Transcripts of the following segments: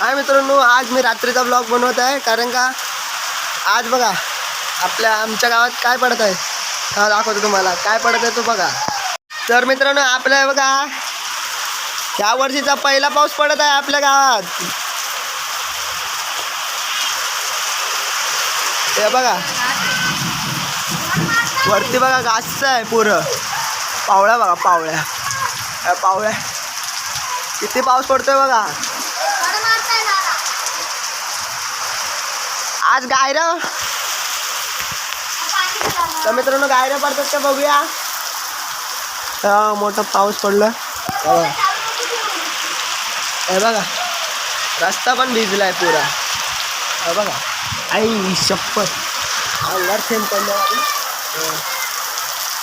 हाय मित्रांनो आज मी रात्रीचा ब्लॉग बनवत आहे कारण का आज बघा आपल्या आमच्या गावात काय पडत आहे? हा दाखवतो तुम्हाला काय पडत आहे तो बघा. तर मित्रांनो आपल्या बघा ह्या वर्षीचा पहिला पाऊस पडत आहे आपल्या गावात. हे बघा. वरती बघा गाजचं आहे पुरं. पावळ्या बघा पावळ्या. पावळ्या. किती पाऊस पडतोय बघा. आज गायरं. तर मित्रांनो गायऱ्या पडतात का बघूया. हा मोठा पाऊस पडला. हे. बघा. हे बघा रस्ता पण भिजला आहे पुरा. हे बघा आई शपथ अंगार थेंब पडला हे.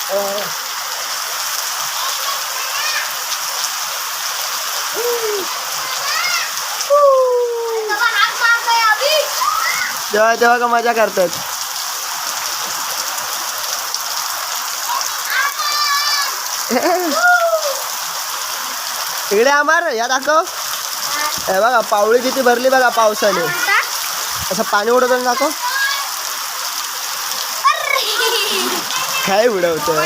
हे बघा. तेव्हा तेव्हा का मजा करतात? इकडे आमार या दाखव. हे बघा पावळी किती भरली बघा पावसाने. असं पाणी उडवतं दाखव. काय उडवतं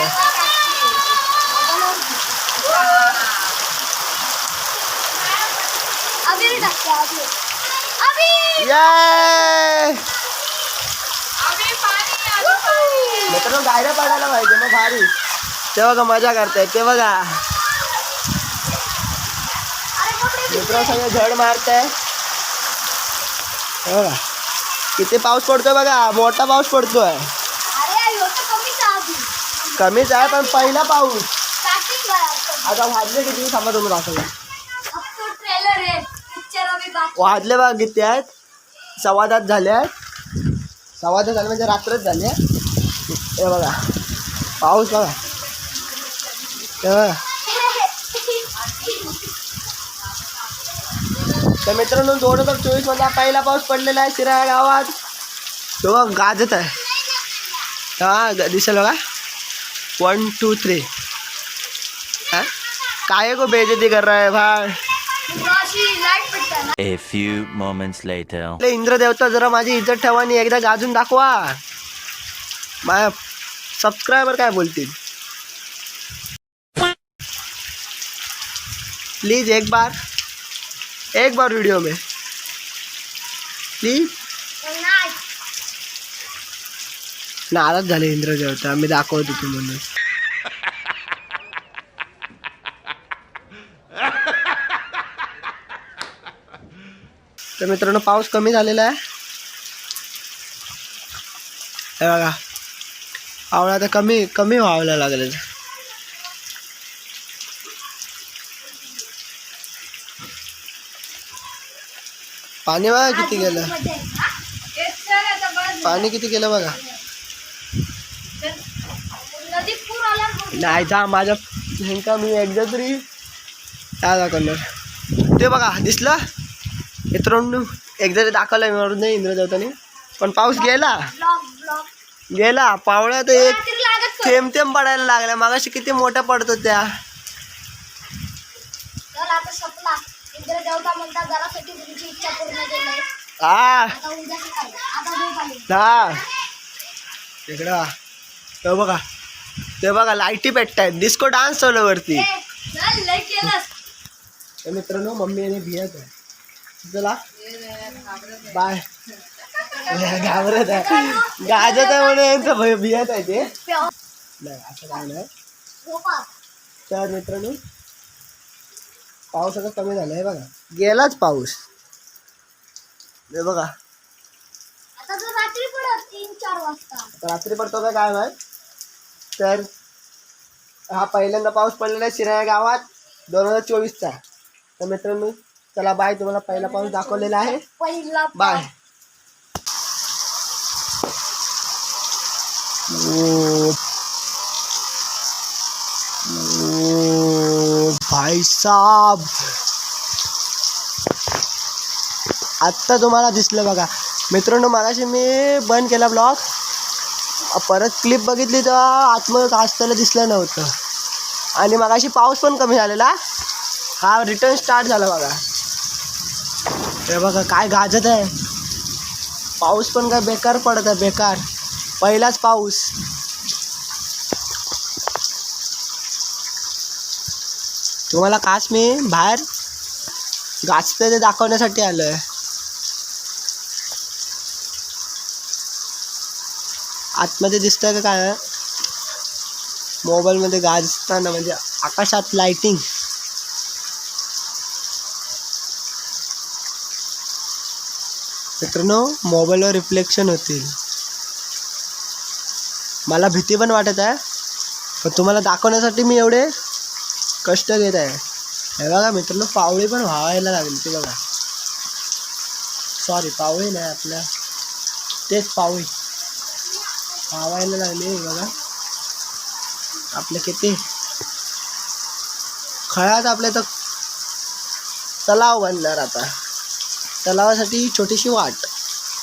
ये मित्रांनो गायऱ्या पडायला पाहिजे मग भारी। ते बघा मज़ा करतायत ते बघा मित्र सगळे झड मारताय हे। बघा? किती पाऊस पडतोय बघा मोठा पाऊस पडतोय कमीच आहे पण पहिला पाऊस आता वाजले किती थांबा तुम्ही दाखवला वाजले बघा किती आहेत. सव्वा तास झाले आहेत सव्वा तास झाले म्हणजे रात्रच झाली हे. बघा. पाऊस बघा. हे बघा. तर मित्रांनो दोन हजार चोवीस मधला पहिला पाऊस पडलेला आहे शिराळा गावात. तो बघ गाजत आहे. हा दिसेल बघा. वन टू थ्री हा? काय को बेजती कर रहा है भाई? A few moments later. आपले इंद्रदेवता जरा माझी इज्जत ठेवा आणि एकदा गाजून दाखवा. माझ्या सबस्क्रायबर काय बोलतील? प्लीज एक बार एक बार व्हिडिओ में. प्लीज नाराज. झाले इंद्रदेवता मी दाखवत म्हणून तर मित्रांनो पाऊस कमी झालेला आहे. हे बघा. आवळा आता कमी कमी व्हायला लागलेलं पाणी बघा किती गेलं. पाणी किती गेलं बघा. नाही जा माझ्या ह्यांका मी एकदा तरी काय दाखवणार ते बघा दिसलं? मित्रांनो एकदा दाखवलं म्हणून नाही इंद्रदेवताने पण पाऊस गेला. गेला पावळ्यात एक थेंब थेंब पडायला लागल्या मागाशी किती मोठ्या पडत होत्या. केली. हा. हा. इकडं ते बघा. ते बघा लाईटी पेटतायत. डिस्को डान्स चालू वरती. मित्रांनो मम्मी आणि भियत आहे चला. बाय. घाबरत आहे. गाजत आहे म्हणून यांचं भय भियत आहे ते. नाही असं काय नाही. तर मित्रांनो पाऊस आता कमी झाला आहे बघा. गेलाच पाऊस. हे बघा. रात्री पडतो का काय माहीत? तर हा पहिल्यांदा पाऊस पडलेला आहे शिराया गावात दोन हजार चोवीसचा. तर मित्रांनो चला बाय तुम्हाला पहिला पाऊस दाखवलेला आहे. पहिला बाय भाई साहब. आत्ता तुम्हाला दिसलं बघा. मित्रांनो मागाशी मी बंद केला ब्लॉग परत क्लिप बघितली तेव्हा आतमध्ये असताना दिसलं नव्हतं. आणि मगाशी पाऊस पण कमी झालेला. हा रिटर्न स्टार्ट झाला बघा. हे बघा काय गाजत आहे. पाऊस पण काय बेकार पडत आहे बेकार. पहिलाच पाऊस. तुम्हाला काच मी बाहेर गाजते ते दाखवण्यासाठी आलो आहे आतमध्ये दिसतंय का काय? मोबाईलमध्ये गाजताना म्हणजे आकाशात लाईटिंग मित्रांनो मोबाईलवर रिफ्लेक्शन होतील. मला भीती पण वाटत आहे पण तुम्हाला दाखवण्यासाठी मी एवढे कष्ट घेत आहे. हे बघा मित्रांनो पावळी पण व्हावायला लागली ते बघा. सॉरी पावळी नाही आपल्या. तेच पावळी. व्हावायला लागली हे बघा. आपले किती? खळ्यात आपल्या तर तलाव बनणार आता. तलावासाठी छोटीशी वाट.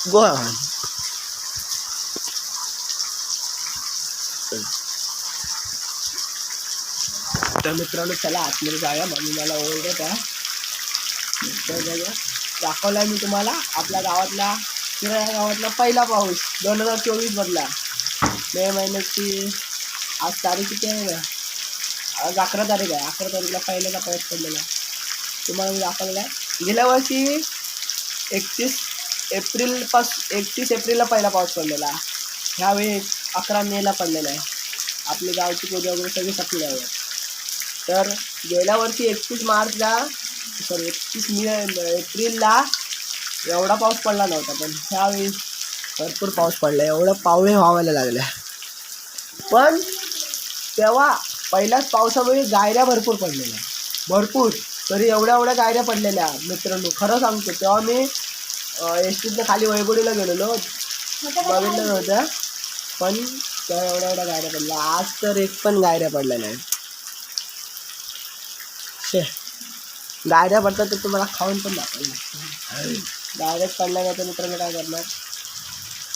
गोवा तर मित्रांनो चला आतमध्ये जाऊया. मम्मी मला ओळखत आहे. तर दाखवला मी तुम्हाला आपल्या गावातला किंवा या गावातला पहिला पाऊस दोन हजार चोवीस मधला. मे महिन्याची आज तारीख किती आहे? ना आज अकरा तारीख आहे. अकरा तारीखला पहिल्याचा पाऊस पडलेला तुम्हाला मी दाखवलेला आहे गेल्या वर्षी एकतीस एप्रिलपास एकतीस एप्रिलला पहिला पाऊस पडलेला ह्यावेळी अकरा मेला पडलेला आहे. आपले गावची पूजा वगैरे सगळी सपली आहे तर गेल्या वर्षी एकतीस मार्चला सॉरी एकतीस मे एप्रिलला एवढा पाऊस पडला नव्हता पण ह्यावेळी भरपूर पाऊस पडला. एवढं पावळे व्हावायला लागल्या पण तेव्हा पहिल्याच पावसामुळे गायऱ्या भरपूर पडलेल्या. भरपूर. तरी एवढ्या एवढ्या गायऱ्या पडलेल्या मित्रांनो. खरं सांगतो तेव्हा मी एस टीतनं खाली वैबोडीला गेलेलो. बघितलं नव्हतं. पण तेव्हा एवढ्या एवढ्या गायऱ्या पडल्या. आज तर एक पण गायऱ्या पडल्या नाही. शे. गायऱ्या पडतात तर तुम्हाला खाऊन पण दाखवलं डायरेक्ट पडल्या नाही तर मित्रांनो काय करणार?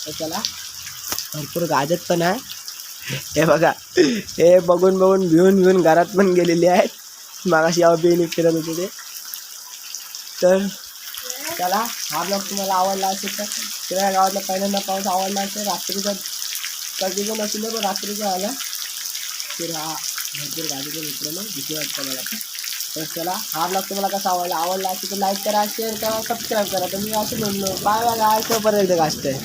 तर चला. भरपूर गाजत पण आहे. हे बघा. हे बघून बघून भिवून भिवून घरात पण गेलेली आहेत. मागाशी यावं बेनी फिरत होते ते. तर चला हा ब्लॉग तुम्हाला आवडला असेल तर तुला गावातला पहिल्यांदा पाऊस आवडला असेल रात्रीचा कधीचं नसेल पण रात्रीचा आला. तर हा भरपूर गाडीचे मित्रांनो भीती वाटतं मला तर चला हा ब्लॉग तुम्हाला कसा आवडला आवडला असेल तर लाईक करा शेअर करा सबस्क्राईब करा. तर मी असं म्हणलो बाय बाय काय परत एकदा गाजतंय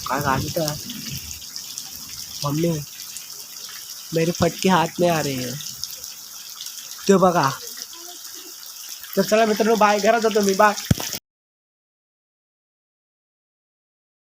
काय गाजतं? मम्मी. मेरे फटके हाथ में आ रहे हैं। तो बघा। तर चला मित्रांनो बाय घरात जातो मी. बाय.